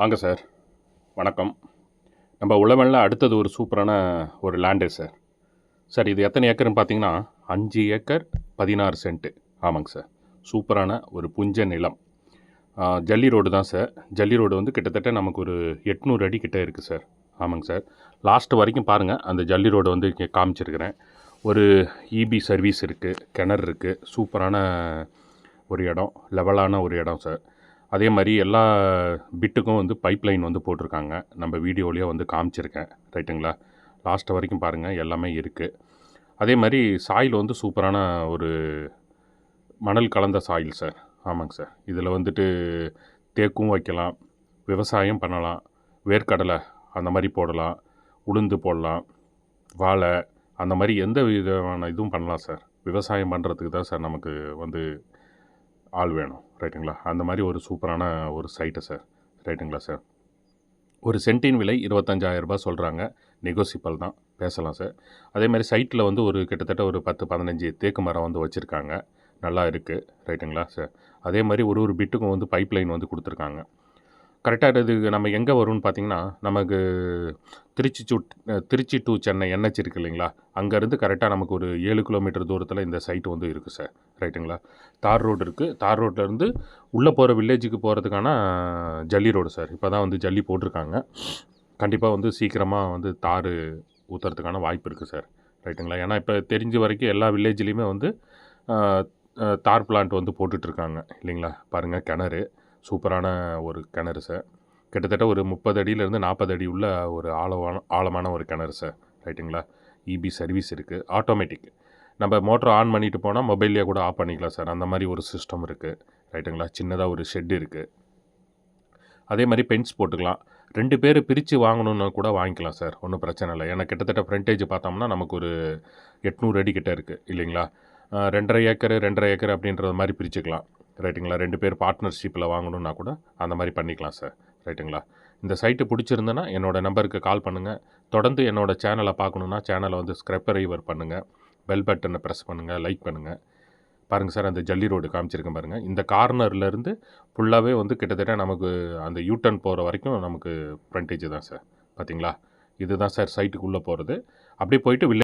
வாங்க சார். வணக்கம். நம்ம உழவனில் அடுத்தது ஒரு சூப்பரான ஒரு லேண்டு சார். சார் இது எத்தனை ஏக்கர்னு பார்த்தீங்கன்னா அஞ்சு ஏக்கர் பதினாறு சென்ட்டு. ஆமாங்க சார். சூப்பரான ஒரு புஞ்ச நிலம். ஜல்லி ரோடு தான் சார். ஜல்லி ரோடு வந்து கிட்டத்தட்ட நமக்கு ஒரு எட்நூறு அடி கிட்டே இருக்குது சார். ஆமாங்க சார். லாஸ்ட்டு வரைக்கும் பாருங்கள் அந்த ஜல்லி ரோடு வந்து இங்கே காமிச்சிருக்கிறேன். ஒரு இபி சர்வீஸ் இருக்குது கிணறு இருக்குது சூப்பரான ஒரு இடம் லெவலான ஒரு இடம் சார். அதே மாதிரி எல்லா பிட்டுக்கும் வந்து பைப் லைன் வந்து போட்டிருக்காங்க. நம்ம வீடியோலேயே வந்து காமிச்சிருக்கேன். ரைட்டுங்களா? லாஸ்ட்டு வரைக்கும் பாருங்கள் எல்லாமே இருக்குது அதே மாதிரி சாயில் வந்து சூப்பரான ஒரு மணல் கலந்த சாயில் சார் ஆமாங்க சார் இதில் வந்துட்டு தேக்கும் வைக்கலாம் விவசாயம் பண்ணலாம் வேர்க்கடலை அந்த மாதிரி போடலாம் உளுந்து போடலாம் வாழை அந்த மாதிரி எந்த விதமான இதுவும் பண்ணலாம் சார் விவசாயம் பண்ணுறதுக்கு தான் சார் நமக்கு வந்து ஆள் வேணும். ரைட்டுங்களா? அந்த மாதிரி ஒரு சூப்பரான ஒரு சைட்டு சார். ரைட்டுங்களா சார்? ஒரு சென்ட்டின் விலை இருபத்தஞ்சாயிரரூபா சொல்கிறாங்க நெகோசியபிள் தான். பேசலாம் சார். அதே மாதிரி சைட்டில் வந்து ஒரு கிட்டத்தட்ட ஒரு பத்து பதினஞ்சு தேக்கு மரம் வந்து வச்சுருக்காங்க. நல்லா இருக்குது ரைட்டுங்களா சார்? அதே மாதிரி ஒரு ஒரு பிட்டுக்கும் வந்து பைப் லைன் வந்து கொடுத்துருக்காங்க. கரெக்டாக இது நம்ம எங்கே வரும்னு பார்த்தீங்கன்னா நமக்கு Tiruchi to Tiruchi to Chennai NH இருக்கு இல்லைங்களா? அங்கேருந்து கரெக்டாக நமக்கு ஒரு ஏழு கிலோமீட்டர் தூரத்தில் இந்த சைட் வந்து இருக்குது சார் ரைட்டுங்களா தார் ரோடு இருக்குது தார் ரோட்லேருந்து உள்ளே போகிற வில்லேஜுக்கு போகிறதுக்கான ஜல்லி ரோடு சார் இப்போ தான் வந்து ஜல்லி போட்டிருக்காங்க. கண்டிப்பாக வந்து சீக்கிரமாக வந்து தார் ஊற்றுறதுக்கான வாய்ப்பு இருக்குது சார் ரைட்டுங்களா ஏன்னா இப்போ தெரிஞ்ச வரைக்கும் எல்லா வில்லேஜ்லேயுமே வந்து தார் பிளான்ட் வந்து போட்டுட்ருக்காங்க இல்லைங்களா? பாருங்கள் கிணறு. சூப்பரான ஒரு கிணறு சார் கிட்டத்தட்ட ஒரு முப்பது அடியிலேருந்து நாற்பது அடி உள்ள ஒரு ஆழமான ஆழமான ஒரு கிணறு சார் ரைட்டுங்களா? இபி சர்வீஸ் இருக்குது ஆட்டோமேட்டிக் நம்ம மோட்டர் ஆன் பண்ணிட்டு போனால் மொபைல்லேயே கூட ஆஃப் பண்ணிக்கலாம் சார் அந்த மாதிரி ஒரு சிஸ்டம் இருக்குது ரைட்டுங்களா? சின்னதாக ஒரு ஷெட் இருக்குது அதே மாதிரி பென்ஸ் போட்டுக்கலாம். ரெண்டு பேர் பிரித்து வாங்கணுன்னா கூட வாங்கிக்கலாம் சார் ஒன்றும் பிரச்சனை இல்லை. ஏன்னா கிட்டத்தட்ட ஃப்ரண்டேஜ் பார்த்தோம்னா நமக்கு ஒரு எட்நூறு அடி கிட்டே இருக்குது இல்லைங்களா? ரெண்டரை ஏக்கர் ரெண்டரை ஏக்கர் அப்படின்றது மாதிரி பிரிச்சுக்கலாம். ரைட்டுங்களா? ரெண்டு பேர் பார்ட்னர்ஷிப்பில் வாங்கணுன்னா கூட அந்த மாதிரி பண்ணிக்கலாம் சார். ரைட்டுங்களா? இந்த சைட்டு பிடிச்சிருந்தேன்னா என்னோடய நம்பருக்கு கால் பண்ணுங்கள் தொடர்ந்து என்னோடய சேனலை பார்க்கணுன்னா சேனலை வந்து ஸ்க்ரெப்பரைவர் பண்ணுங்கள் பெல் பட்டனை ப்ரெஸ் பண்ணுங்கள் லைக் பண்ணுங்கள் பாருங்கள் சார் அந்த ஜல்லி ரோடு காமிச்சிருக்கேன் பாருங்கள் இந்த கார்னர்லேருந்து ஃபுல்லாகவே வந்து கிட்டத்தட்ட நமக்கு அந்த யூட்டன் போகிற வரைக்கும் நமக்கு ஃப்ரண்டேஜ் தான் சார். பார்த்தீங்களா இதுதான் சார் சைட்டுக்குள்ளே போகிறது அப்படியே போயிட்டு வில்லே